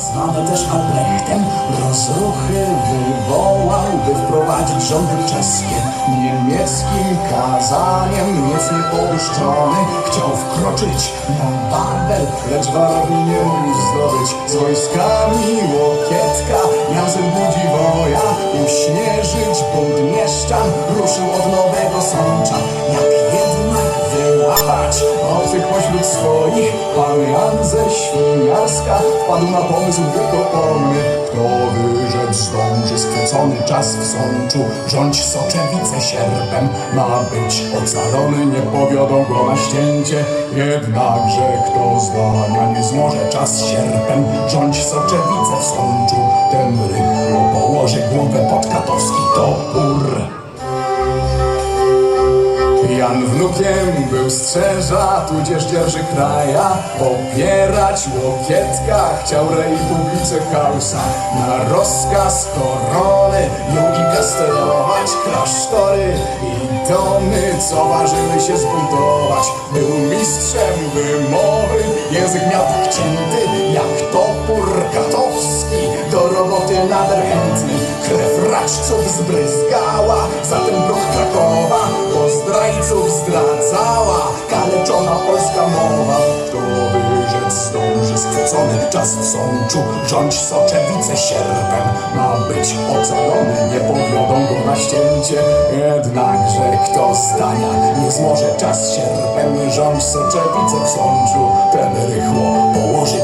zwany też Albrechtem, rozruchy wywołał, by wprowadzić rządy czeskie. Niemieckim kazaniem niecnie połuszczony chciał wkroczyć na Babel, lecz warowni nie mógł zdobyć. Z wojskami Łokietka miał budzi woja, pośród swoich, pan Jan ze Świniarska wpadł na pomysł wykopony. Kto wyrzec zdąży skrócony czas w sączu, rządź Soczewice sierpem, ma być ocalony, nie powiodą go na ścięcie. Jednakże kto zdania nie zmoże czas sierpem, rządź Soczewice w sączu, ten rychło położy głowę pod katowski topór. Strzeża, tudzież dzierży kraja. Popierać Łokietka chciał Republice Kausa Na rozkaz korony jął i kastelować Klasztory i domy, co ważyły się zbuntować. Był mistrzem wymowy, język miał tak cięty Jak topór katowski, do roboty nader chętny Krew raczców zbryzgała, zatem bruch Krakowa skrócony czas w sączu Rządź Soczewice sierpem, ma być ocalony Nie powiodą go na ścięcie. Jednakże kto zdania nie zmoże czas sierpem. Rządź Soczewice w sączu, ten rychło położy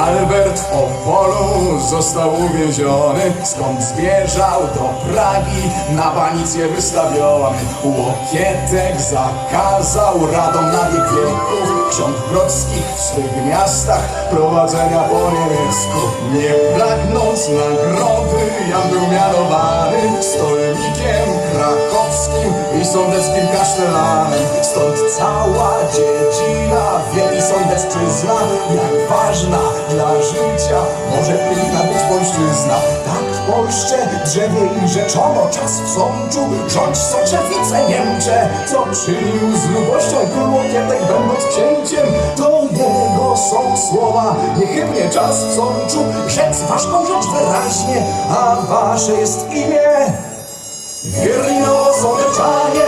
Albert w Opolu został uwięziony Skąd zmierzał do Pragi. Na banicję wystawiony Łokietek zakazał radom na wiek wieków Ksiąg brodskich w swych miastach prowadzenia po niemiecku. Nie pragnąc nagrody Jan był mianowany Stolnikiem krakowskim i sądeckim kasztelanem. Stąd cała dziedzina wielki sądecczyzna Jak ważna polszczyzna Tak w Polsce drzewie i rzeczono czas w sączu. Rządź Soczewice Niemcze Co czynił z lubością król Łokietek będąc księciem To jego są słowa. Niechybnie czas w sączu Rzec ważką rzecz wyraźnie A wasze jest imię. Wierni nowosądeczanie